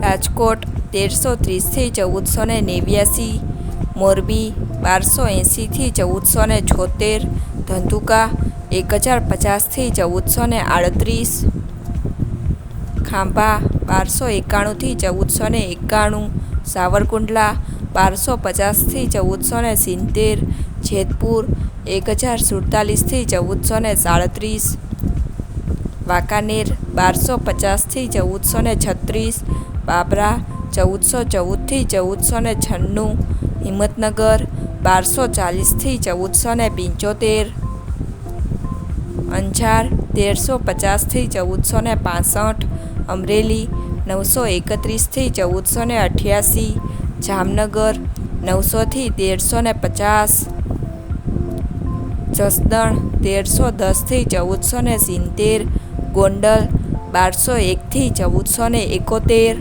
રાજકોટ તેરસો ત્રીસથી ચૌદસો ને નેવ્યાસી, મોરબી બારસો એંસીથી ચૌદસો ને છોતેર, ધંધુકા એક હજાર પચાસથી ચૌદસો ને આડત્રીસ, ખાંભા બારસો એકાણુંથી ચૌદસો ને એકાણું, સાવરકુંડલા બારસો પચાસથી ચૌદસો ને સિત્તેર, જેતપુર એક હજાર સુડતાલીસથી ચૌદસો ને સાડત્રીસ વાંકાનેર બારસો પચાસથી ચૌદસો ને છત્રીસ, બાબરા ચૌદસો ચૌદથી ચૌદસો ને છન્નું, હિંમતનગર બારસો ચાલીસથી ચૌદસો ને પંચોતેર, અંજાર તેરસો પચાસથી ચૌદસો ને પાસઠ, અમરેલી નવસો એકત્રીસથી ચૌદસો ને અઠ્યાસી, જામનગર નવસોથી તેરસો ને પચાસ, જસદણ તેરસો દસથી ચૌદસો ને સિત્તેર ગોંડલ બારસો એકથી ચૌદસો ને એકોતેર